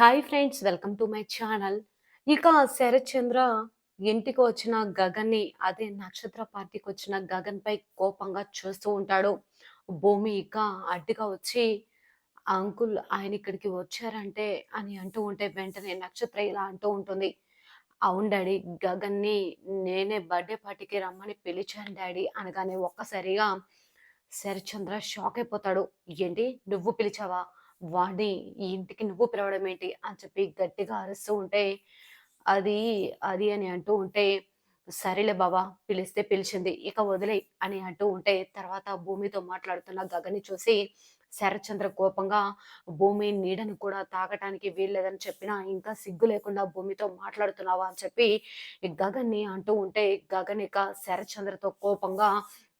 Hi friends welcome to my channel ఇక శరత్చంద్ర ఇంటికి వచ్చిన గగన్ని అదే నక్షత్ర పార్టీకి వచ్చిన గగన్ పై కోపంగా చూస్తూ ఉంటాడు. భూమి ఇక అడ్డుగా వచ్చి అంకుల్ ఆయన ఇక్కడికి వచ్చారంటే అని అంటూ ఉంటే వెంటనే నక్షత్ర ఇలా అంటూ ఉంటుంది. అవును డాడీ గగన్ని నేనే బర్త్డే పార్టీకి రమ్మని పిలిచాను డాడీ అనగానే ఒక్కసారిగా శరత్చంద్ర షాక్ అయిపోతాడు. ఏంటి? నువ్వు పిలిచావా? వాడిని ఈ ఇంటికి నువ్వు పిలవడం ఏంటి? అని చెప్పి గట్టిగా అరుస్తూ ఉంటే అది అది అని అంటూ ఉంటే సరేలే బాబా పిలిస్తే పిలిచింది ఇక వదిలే అని అంటూ ఉంటే తర్వాత భూమితో మాట్లాడుతున్న గగని చూసి శరత్చంద్ర కోపంగా భూమి నీడను కూడా తాగటానికి వీల్లేదని చెప్పినా ఇంకా సిగ్గు లేకుండా భూమితో మాట్లాడుతున్నావా అని చెప్పి గగన్ని అంటూ ఉంటే గగన్ ఇక శరత్చంద్రతో కోపంగా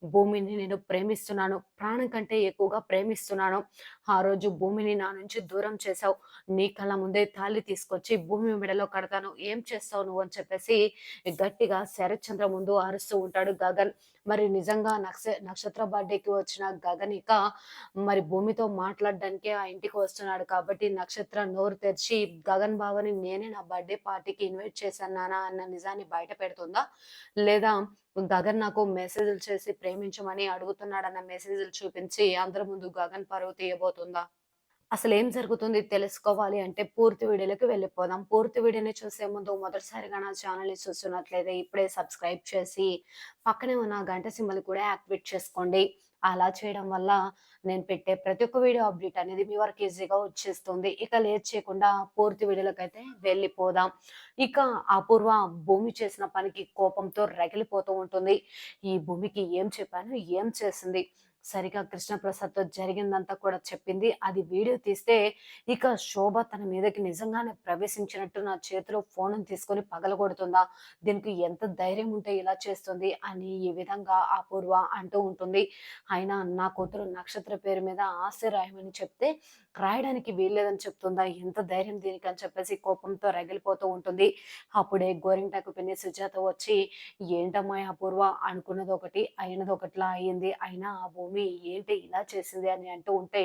భూమిని నేను ప్రేమిస్తున్నాను ప్రాణం కంటే ఎక్కువగా ప్రేమిస్తున్నాను. ఆ రోజు భూమిని నా నుంచి దూరం చేశావు. నీ కళ్ళ ముందే తాళి తీసుకొచ్చి భూమి మెడలో కడతాను. ఏం చేస్తావు నువ్వు అని చెప్పేసి గట్టిగా శరత్చంద్ర ముందు అరుస్తూ ఉంటాడు గగన్. మరి నిజంగా నక్ష నక్షత్ర బర్త్డేకి వచ్చిన గగన్ ఇక మరి భూమితో మాట్లాడడానికే ఆ ఇంటికి వస్తున్నాడు కాబట్టి నక్షత్ర నోరు తెరిచి గగన్ బావని నేనే నా బర్త్డే పార్టీకి ఇన్వైట్ చేశాను నానా అన్న నిజాన్ని బయట పెడుతుందా? లేదా గగన్ నాకు మెసేజ్లు చేసి ప్రేమించమని అడుగుతున్నాడన్న మెసేజ్లు చూపించి అందరి ముందు గగన్ పరువు తీయబోతుందా? అసలు ఏం జరుగుతుంది తెలుసుకోవాలి అంటే పూర్తి వీడియోలోకి వెళ్ళిపోదాం. పూర్తి వీడియోని చూసే ముందు మొదటిసారిగా నా ఛానల్ని చూస్తున్నట్లయితే ఇప్పుడే సబ్స్క్రైబ్ చేసి పక్కనే ఉన్న గంట సింబల్ కూడా యాక్టివేట్ చేసుకోండి. అలా చేయడం వల్ల నేను పెట్టే ప్రతి ఒక్క వీడియో అప్డేట్ అనేది మీ వరకు ఈజీగా వచ్చేస్తుంది. ఇక లేట్ చేయకుండా పూర్తి వీడియోలోకి అయితే వెళ్ళిపోదాం. ఇక అపూర్వ భూమి చేసిన పనికి కోపంతో రగిలిపోతూ ఉంటుంది. ఈ భూమికి ఏం చెప్పాను? ఏం చేసింది? సరిగా కృష్ణప్రసాద్తో జరిగిందంతా కూడా చెప్పింది. అది వీడియో తీస్తే ఇక శోభ తన మీదకి నిజంగానే ప్రవేశించినట్టు నా చేతిలో ఫోన్ తీసుకొని పగలగొడుతుందా? దీనికి ఎంత ధైర్యం ఉంటే ఇలా చేస్తుంది? అని ఈ విధంగా అపూర్వ అంటూ ఉంటుంది. అయినా నా కూతురు నక్షత్ర పేరు మీద ఆశ రాయమని చెప్తే రాయడానికి వీల్లేదని చెప్తుందా? ఎంత ధైర్యం దీనికి అని చెప్పేసి కోపంతో రగిలిపోతూ ఉంటుంది. అప్పుడే గోరింటాకు పిన్ని సుజాత వచ్చి ఏంటమ్మా అపూర్వ? అనుకున్నది ఒకటి అయినది ఒకటిలా అయింది అయినా ఆ భూమి ఏంటి ఇలా చేసింది? అని అంటూ ఉంటే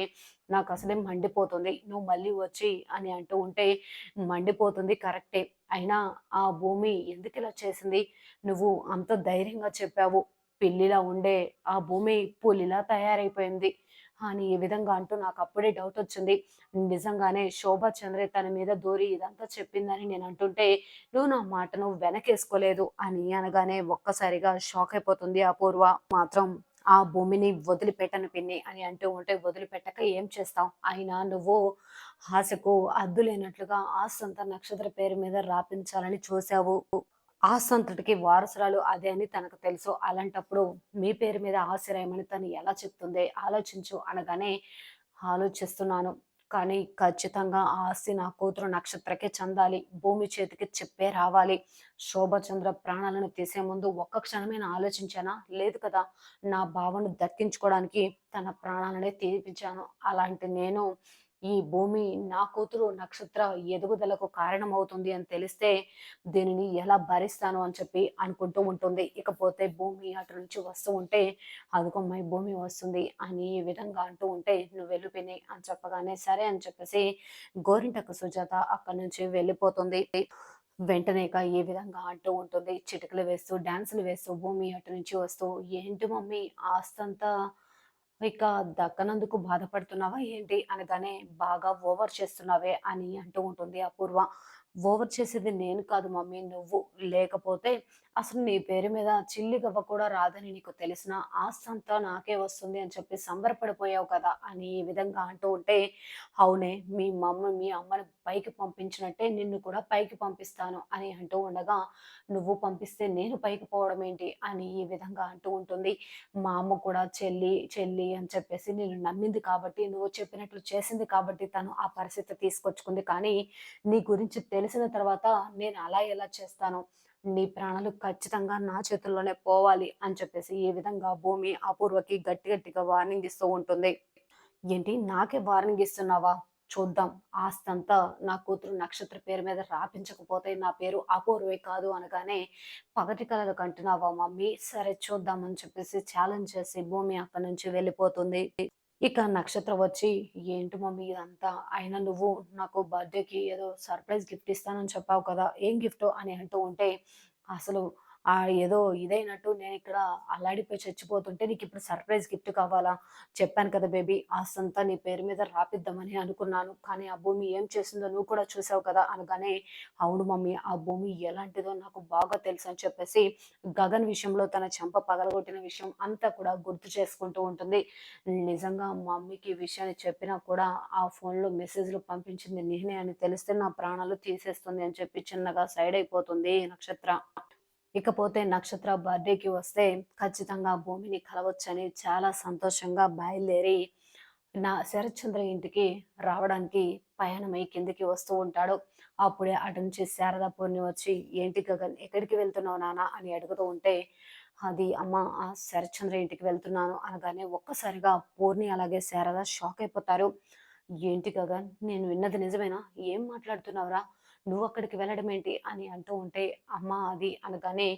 నాకు అసలే మండిపోతుంది. నువ్వు మళ్ళీ వచ్చి అని అంటూ ఉంటే మండిపోతుంది కరెక్టే. అయినా ఆ భూమి ఎందుకు ఇలా చేసింది? నువ్వు అంత ధైర్యంగా చెప్పావు. పిల్లిలా ఉండే ఆ భూమి పులిలా తయారైపోయింది అని ఈ విధంగా అంటూ నాకు అప్పుడే డౌట్ వచ్చింది. నిజంగానే శోభా చంద్రే తన మీద దూరి ఇదంతా చెప్పిందని నేను అంటుంటే నువ్వు నా మాటను వెనకేసుకోలేదు అని అనగానే ఒక్కసారిగా షాక్ అయిపోతుంది అపూర్వ. మాత్రం ఆ భూమిని వదిలిపెట్టను పిన్ని అని అంటూ ఉంటే వదిలిపెట్టక ఏం చేస్తావు? అయినా నువ్వు ఆశకు అద్దులేనట్లుగా ఆస్తంత నక్షత్ర పేరు మీద రాపించాలని చూసావు ఆస్తంతటికి వారసురాలు అదే అని తనకు తెలుసు. అలాంటప్పుడు మీ పేరు మీద ఆశ్రయమని తను ఎలా చెప్తుంది? ఆలోచించు అనగానే ఆలోచిస్తున్నాను. కానీ ఖచ్చితంగా ఆ ఆస్తి నా కూతురు నక్షత్రకే చెందాలి భూమి చేతికి చెప్పే రావాలి. శోభచంద్ర ప్రాణాలను తీసే ముందు ఒక్క క్షణమైనా ఆలోచించానా? లేదు కదా. నా భావను దక్కించుకోవడానికి తన ప్రాణాలనే తీర్పించాను అలాంటి నేను ఈ భూమి నా కూతురు నక్షత్ర ఎదుగుదలకు కారణమవుతుంది అని తెలిస్తే దీనిని ఎలా భరిస్తాను అని చెప్పి అనుకుంటూ ఉంటుంది. ఇకపోతే భూమి అటు నుంచి వస్తూ ఉంటే అదుగమ్మాయి భూమి వస్తుంది అని ఈ విధంగా అంటూ ఉంటే నువ్వు వెళ్ళిపోయినాయి అని చెప్పగానే సరే అని చెప్పేసి గోరింటకు సుజాత అక్కడి నుంచి వెళ్ళిపోతుంది. వెంటనే ఈ విధంగా అంటూ ఉంటుంది. చిటికలు వేస్తూ డాన్సులు వేస్తూ భూమి అటు నుంచి వస్తూ ఏంటి మమ్మీ ఆస్తంతా ఇక దక్కనందుకు బాధపడుతున్నావా? ఏంటి? అనగానే బాగా ఓవర్ చేస్తున్నావే అని అంటూ ఉంటుంది అపూర్వ. ఓవర్ చేసేది నేను కాదు మమ్మీ నువ్వు. లేకపోతే అసలు నీ పేరు మీద చిల్లి గవ్వ కూడా రాదని నీకు తెలిసిన ఆస్తంతా నాకే వస్తుంది అని చెప్పి సంబరపడిపోయావు కదా అని ఈ విధంగా అంటూ ఉంటే అవునే మీ మమ్మ మీ అమ్మని పైకి పంపించినట్టే నిన్ను కూడా పైకి పంపిస్తాను అని అంటూ ఉండగా నువ్వు పంపిస్తే నేను పైకి పోవడం ఏంటి అని ఈ విధంగా అంటూ ఉంటుంది. మా అమ్మ కూడా చెల్లి చెల్లి అని చెప్పేసి నేను నమ్మింది కాబట్టి నువ్వు చెప్పినట్లు చేసింది కాబట్టి తను ఆ పరిస్థితి తీసుకొచ్చుకుంది. కానీ నీ గురించి తెలిసిన తర్వాత నేను అలా ఎలా చేస్తాను? నీ ప్రాణాలు ఖచ్చితంగా నా చేతుల్లోనే పోవాలి అని చెప్పేసి ఈ విధంగా భూమి అపూర్వకి గట్టి గట్టిగా వార్నింగ్ ఇస్తూ ఉంటుంది. ఏంటి? నాకే వార్నింగ్ ఇస్తున్నావా? చూద్దాం. ఆస్తంతా నా కూతురు నక్షత్ర పేరు మీద రాపించకపోతే నా పేరు అపూర్వే కాదు అనగానే పగటి కలలు కంటున్నావా మమ్మీ? సరే చూద్దామని చెప్పేసి ఛాలెంజ్ చేసి భూమి అక్కడి నుంచి వెళ్ళిపోతుంది. ఇక నక్షత్ర వచ్చి, "ఏంటి మమ్మీ ఇదంతా? అయినా నువ్వు నాకు బర్త్‌డేకి ఏదో సర్ప్రైజ్ గిఫ్ట్ ఇస్తానని చెప్పావు కదా! ఏం గిఫ్ట్ అని అంటూ ఉంటే, అసలు ఆ ఏదో ఇదైనట్టు నేను ఇక్కడ అల్లాడిపోయి చచ్చిపోతుంటే, నీకు ఇప్పుడు సర్ప్రైజ్ గిఫ్ట్ కావాలా? చెప్పాను కదా బేబీ ఆస్తంతా నీ పేరు మీద రాపిద్దామని అనుకున్నాను. కానీ ఆ భూమి ఏం చేసిందో నువ్వు కూడా చూసావు కదా!" అనగానే, "అవును మమ్మీ ఆ భూమి ఎలాంటిదో నాకు బాగా తెలుసు" అని చెప్పేసి గగన్ విషయంలో తన చెంప పగలగొట్టిన విషయం అంతా కూడా గుర్తు చేసుకుంటూ ఉంటుంది. నిజంగా మమ్మీకి ఈ విషయాన్ని చెప్పినా కూడా ఆ ఫోన్‌లో మెసేజ్‌లు పంపించింది నేనే అని తెలిస్తే నా ప్రాణాలు తీసేస్తుంది అని చెప్పి చిన్నగా సైడ్ అయిపోతుంది నక్షత్ర. ఇకపోతే నక్షత్ర బర్త్‌డేకి వస్తే ఖచ్చితంగా భూమిని కలవచ్చని చాలా సంతోషంగా బయలుదేరి నా శరత్చంద్ర ఇంటికి రావడానికి పయనమై కిందకి వస్తూ ఉంటాడు. అప్పుడే అటు నుంచి శారద పూర్ణి వచ్చి, "ఏంటి గగన్ ఎక్కడికి వెళ్తున్నావు నానా అని అడుగుతూ ఉంటే, అది అమ్మ ఆ శరత్చంద్ర ఇంటికి వెళ్తున్నాను అనగానే ఒక్కసారిగా పూర్ణి అలాగే శారద షాక్ అయిపోతారు. "ఏంటి గగన్ నేను విన్నది నిజమేనా? ఏం మాట్లాడుతున్నావురా? నువ్వక్కడికి వెళ్ళడం ఏంటి?" అని అంటూ ఉంటే, "అమ్మ అది" అనగానే,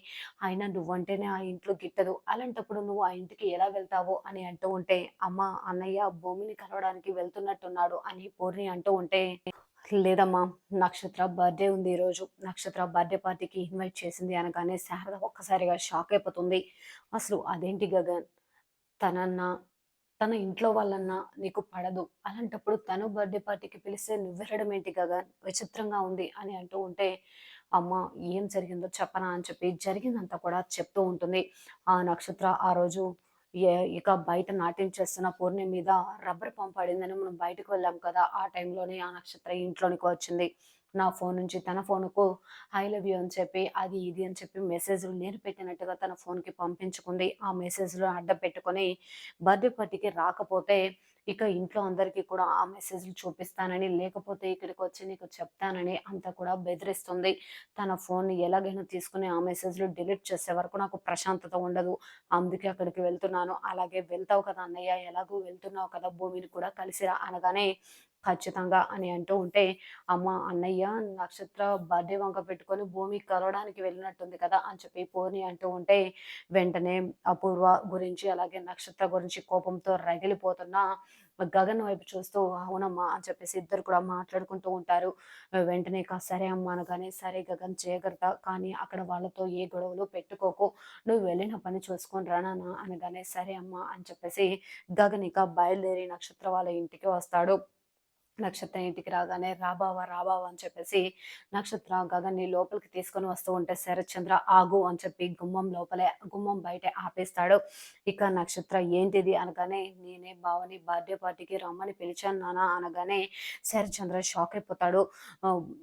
ఆయన నువ్వంటేనే ఆ ఇంట్లో గిట్టదు. అలాంటప్పుడు నువ్వు ఆ ఇంటికి ఎలా వెళ్తావు?" అని అంటూ ఉంటే, "అమ్మ అన్నయ్య భూమిని కలవడానికి వెళ్తున్నట్టున్నాడు" అని పూర్ణి అంటూ ఉంటే, "లేదమ్మా నక్షత్ర బర్త్‌డే ఉంది ఈరోజు. నక్షత్ర బర్త్‌డే పార్టీకి ఇన్వైట్ చేసింది" అనగానే శారద ఒక్కసారిగా షాక్ అయిపోతుంది. అసలు అదేంటి గగన్ తనన్నా తన ఇంట్లో వాళ్ళన్నా నీకు పడదు. అలాంటప్పుడు తను బర్త్‌డే పార్టీకి పిలిస్తే నువ్వెళ్ళడం ఏంటి కదా విచిత్రంగా ఉంది అని అంటూ ఉంటే, అమ్మ ఏం జరిగిందో చెప్పనా? అని చెప్పి జరిగిందంతా కూడా చెప్తూ ఉంటుంది. ఆ నక్షత్ర ఆ రోజు ఇక బయట నాట్యం చేస్తున్న పూర్ణి మీద రబ్బర్ పంపడిందని మనం బయటకు వెళ్ళాం కదా! ఆ టైంలోనే ఆ నక్షత్ర ఇంట్లోనికి వచ్చింది. నా ఫోన్ నుంచి తన ఫోన్కు ఐ లవ్ యూ అని చెప్పి అది ఇది అని చెప్పి మెసేజ్‌లు నేను పెట్టినట్టుగా తన ఫోన్‌కి పంపించుకుంది. ఆ మెసేజ్‌లు అడ్డం పెట్టుకొని బర్త్‌డే పార్టీకి రాకపోతే ఇక ఇంట్లో అందరికీ కూడా ఆ మెసేజ్‌లు చూపిస్తానని, లేకపోతే ఇక్కడికి వచ్చి నీకు చెప్తానని అంతా కూడా బెదిరిస్తుంది. తన ఫోన్ ఎలాగైనా తీసుకుని ఆ మెసేజ్‌లు డిలీట్ చేసే వరకు నాకు ప్రశాంతత ఉండదు. అందుకే అక్కడికి వెళ్తున్నాను. అలాగే వెళ్తావు కదా అన్నయ్య ఎలాగో వెళ్తున్నావు కదా! భూమిని కూడా కలిసిరా అనగానే, ఖచ్చితంగా అని అంటూ ఉంటే, అమ్మ అన్నయ్య నక్షత్ర బర్త్‌డే వంక పెట్టుకొని భూమి కలవడానికి వెళ్ళినట్టుంది కదా! అని చెప్పి పూర్ణి అంటూ ఉంటే, వెంటనే అపూర్వ గురించి అలాగే నక్షత్ర గురించి కోపంతో రగిలిపోతున్న గగన్ వైపు చూస్తూ అవునమ్మా అని చెప్పేసి ఇద్దరు కూడా మాట్లాడుకుంటూ ఉంటారు. వెంటనే ఇక సరే అమ్మా అనగానే, సరే గగన్ జాగ్రత్త కానీ అక్కడ వాళ్ళతో ఏ గొడవలు పెట్టుకోకు. నువ్వు వెళ్ళిన పని చూసుకొని రా నాన్న అనగానే, సరే అమ్మా అని చెప్పేసి గగన్ ఇక బయలుదేరి నక్షత్ర వాళ్ళ ఇంటికి వస్తాడు. నక్షత్రం ఇంటికి రాగానే రాబావా రాబావా అని చెప్పేసి నక్షత్ర గగన్‌ని లోపలికి తీసుకొని వస్తూ ఉంటే శరత్చంద్ర ఆగు అని చెప్పి గుమ్మం లోపలే గుమ్మం బయటే ఆపేస్తాడు. ఇక నక్షత్ర ఏంటిది అనగానే నేనే బావని బర్త్‌డే పార్టీకి రమ్మని పిలిచాను నానా అనగానే శరత్చంద్ర షాక్ అయిపోతాడు.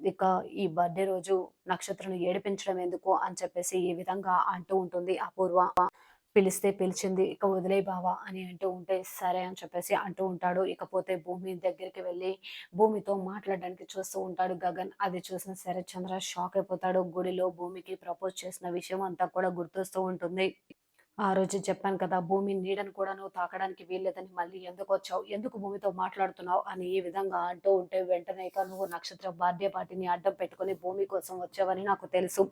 ఇక ఈ బర్త్‌డే రోజు నక్షత్రను ఏడిపించడం ఎందుకు అని చెప్పేసి ఈ విధంగా అంటూ ఉంటుంది అపూర్వ. పిలిస్తే పిలిచింది. ఇక వదిలేయి బావా అని అంటూ ఉంటే, సరే అని చెప్పేసి అంటూ ఉంటాడు. ఇకపోతే భూమి దగ్గరికి వెళ్ళి భూమితో మాట్లాడడానికి చూస్తూ ఉంటాడు గగన్. అది చూసిన శరత్చంద్ర షాక్ అయిపోతాడు. గుడిలో భూమికి ప్రపోజ్ చేసిన విషయం అంతా కూడా గుర్తొస్తూ ఉంటుంది. ఆ రోజు చెప్పాను కదా! భూమి నీడను కూడా నువ్వు తాకడానికి వీల్లేదని మళ్ళీ ఎందుకు వచ్చావు ఎందుకు భూమితో మాట్లాడుతున్నావు? అని ఈ విధంగా అంటూ ఉంటే వెంటనే ఇక నువ్వు నక్షత్ర బర్త్‌డే పార్టీని అడ్డం పెట్టుకొని భూమి కోసం వచ్చావని నాకు తెలుసు.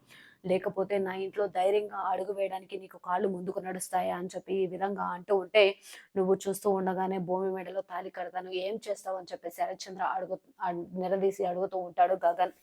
లేకపోతే నా ఇంట్లో ధైర్యంగా అడుగు వేయడానికి నీకు కాళ్ళు ముందుకు నడుస్తాయా? అని చెప్పి ఈ విధంగా అంటూ ఉంటే, నువ్వు చూస్తూ ఉండగానే భూమి మెడలో తాళి కడతాను. ఏం చేస్తావు? అని చెప్పి శరత్చంద్ర అడుగు నిలదీసి అడుగుతూ ఉంటాడు గగన్.